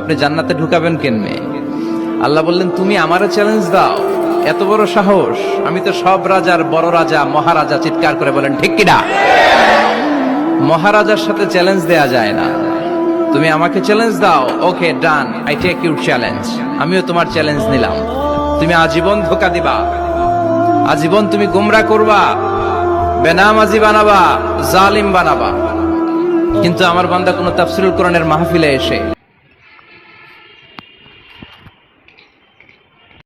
আপনি জান্নাতে ঢুকাবেন কেনমে আল্লাহ বললেন, তুমি আমারে চ্যালেঞ্জ দাও। এত বড় সাহস। আমি তো সব রাজার বড় রাজা, মহারাজা চিৎকার করে বলেন, ঠিক কিনা মহারাজার সাথে চ্যালেঞ্জ দেয়া যায় না। তুমি আমাকে চ্যালেঞ্জ দাও। Okay done I take your challenge আমিও তোমার চ্যালেঞ্জ নিলাম। তুমি আজীবন ধোকা দিবা। আজীবন তুমি গুমরা করবা। বেনামাজি বানাবা। জালিম বানাবা। কিন্তু আমার বান্দা কোনো তাফসিরুল কোরআনের মাহফিলে এসে